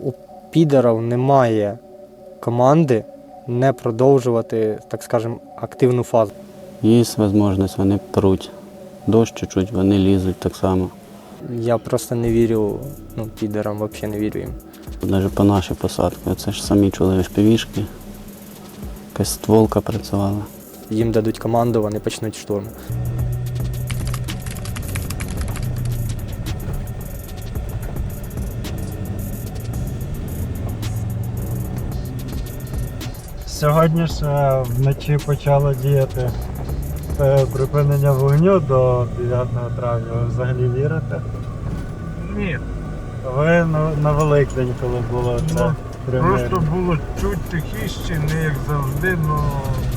У підерів немає команди не продовжувати, так скажемо, активну фазу. Є можливість, вони пруть. Дощ чуть-чуть, вони лізуть так само. Я просто не вірю ну, підерам, взагалі не вірю їм. Навіть по нашій посадці. Оце ж самі чули впівішки. Якась стволка працювала. Їм дадуть команду, вони почнуть штурм. Сьогодні ж е, вночі почало діяти е, припинення вогню до 9 травня. Ви взагалі вірите? Ні, Ви на, на Великдень, коли було це Ну, просто було чуть тихіше, не як завжди, але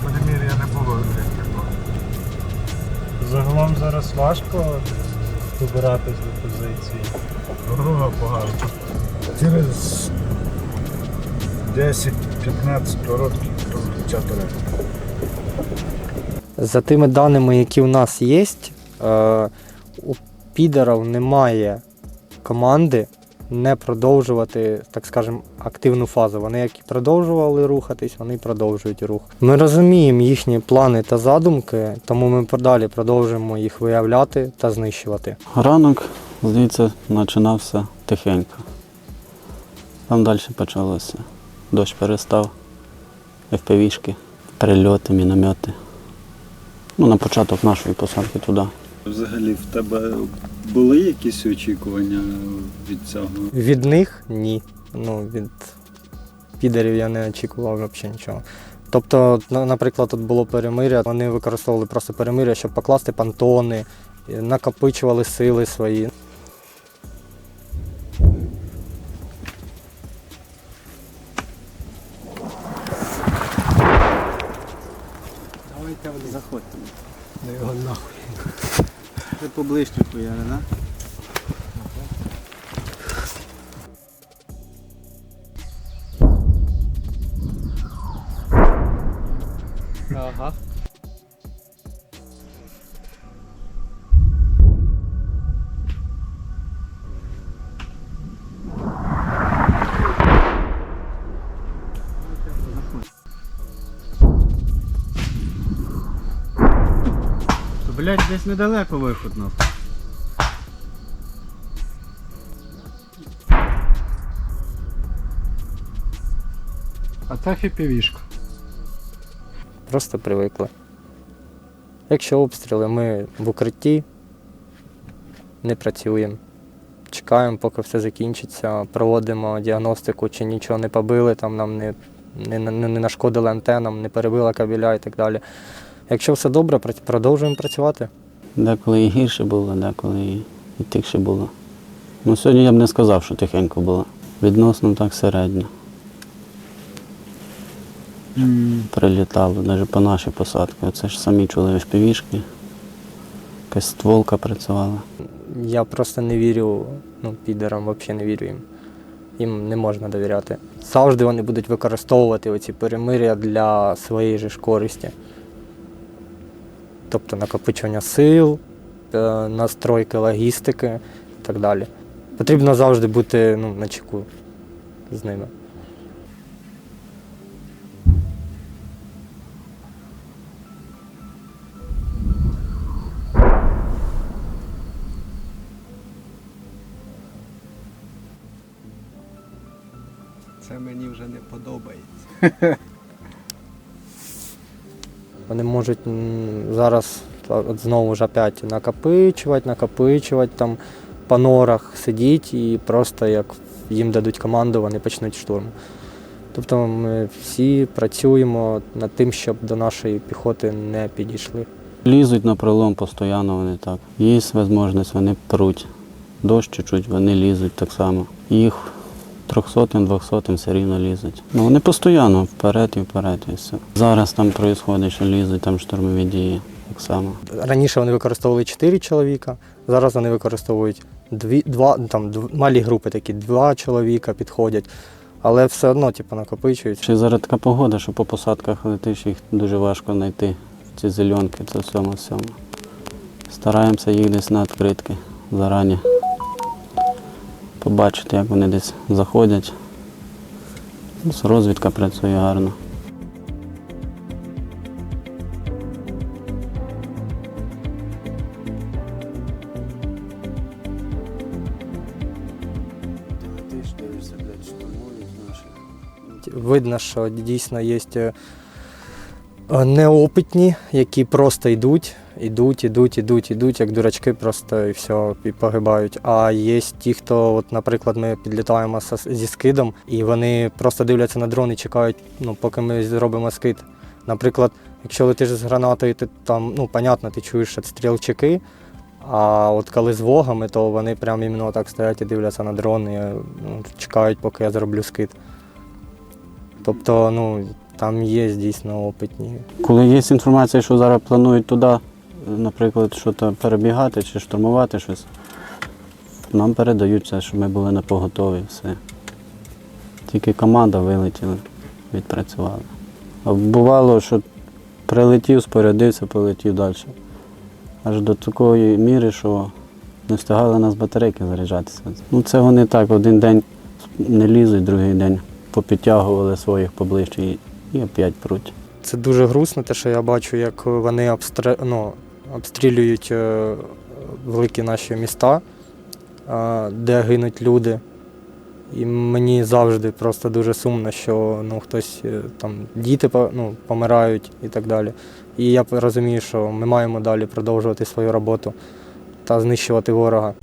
перемір'я не було такого. Загалом зараз важко добиратись до позиції. Дорога погана. Через 10-15 років розлучати треба. За тими даними, які у нас є, е, у підерів немає команди не продовжувати, так скажемо, активну фазу. Вони як і продовжували рухатись, вони продовжують рух. Ми розуміємо їхні плани та задумки, тому ми подалі продовжуємо їх виявляти та знищувати. Ранок звідси починався тихенько. Там далі почалося. Дощ перестав, впівішки, прильоти, міномети. Ну, на початок нашої посадки туди. Взагалі в тебе були якісь очікування від цього? Від них ні. Ну, від підерів я не очікував взагалі нічого. Тобто, наприклад, тут було перемиря, вони використовували просто перемиря, щоб покласти пантони, накопичували сили свої. Давайте вони заходьте. Ну його нахуй. Це поближче хуяри, да? Ага. Блять, десь недалеко виход нахуй. А це фіпівішка. Просто привикли. Якщо обстріли, ми в укритті не працюємо. Чекаємо, поки все закінчиться, проводимо діагностику, чи нічого не побили, там нам не, не, не, не нашкодили антенам, не перебила кабеля і так далі. Якщо все добре, продовжуємо працювати. Деколи і гірше було, деколи і, і тихше було. Ну, сьогодні я б не сказав, що тихенько було. Відносно так середньо. Прилітало, навіть по нашій посадці. Це ж самі чули впівішки. Якась стволка працювала. Я просто не вірю ну, підерам, взагалі не вірю їм. Їм не можна довіряти. Завжди вони будуть використовувати оці перемир'я для своєї ж користі. Тобто накопичення сил, е, настройки логістики і так далі. Потрібно завжди бути ну, на чеку з ними. Це мені вже не подобається. Вони можуть зараз от знову ж опять накопичувати, накопичувати там по норах сидіти і просто як їм дадуть команду, вони почнуть штурм. Тобто ми всі працюємо над тим, щоб до нашої піхоти не підійшли. Лізуть на пролом постійно вони так. Є можливість, вони пруть. Дощ чуть-чуть, вони лізуть так само. Їх трьохсотим, двохсотим все рівно лізуть. Ну вони постійно вперед і вперед і все. Зараз там відбувається, що лізуть там штурмові дії так само. Раніше вони використовували 4 чоловіка, зараз вони використовують дві, два, там, дв- малі групи такі, два чоловіка підходять, але все одно типу, накопичують. Ще зараз така погода, що по посадках летиш, їх дуже важко знайти. Ці зеленки, це всьому всьому. Стараємося їх десь на відкритки зарані побачити, як вони десь заходять. Розвідка працює гарно. Видно, що дійсно є е, неопитні, які просто йдуть, йдуть, йдуть, йдуть, йдуть, як дурачки, просто і все, і погибають. А є ті, хто, от, наприклад, ми підлітаємо зі скидом, і вони просто дивляться на дрон і чекають, ну, поки ми зробимо скид. Наприклад, якщо летиш з гранатою, ти там, ну, понятно, ти чуєш стрілчики. А от коли з вогами, то вони прямо іменно так стоять і дивляться на дрон і ну, чекають, поки я зроблю скид. Тобто, ну, там є дійсно опитні. Коли є інформація, що зараз планують туди, наприклад, що перебігати чи штурмувати щось, нам передають це, що ми були на поготові, все. Тільки команда вилетіла, відпрацювали. А бувало, що прилетів, спорядився, полетів далі. Аж до такої міри, що не встигали нас батарейки заряджатися. Ну це вони так, один день не лізуть, другий день попідтягували своїх поближче і, і опять пруть. Це дуже грустно, те, що я бачу, як вони обстр... ну, обстрілюють е, великі наші міста, е, де гинуть люди. І мені завжди просто дуже сумно, що ну, хтось е, там діти ну, помирають і так далі. І я розумію, що ми маємо далі продовжувати свою роботу та знищувати ворога.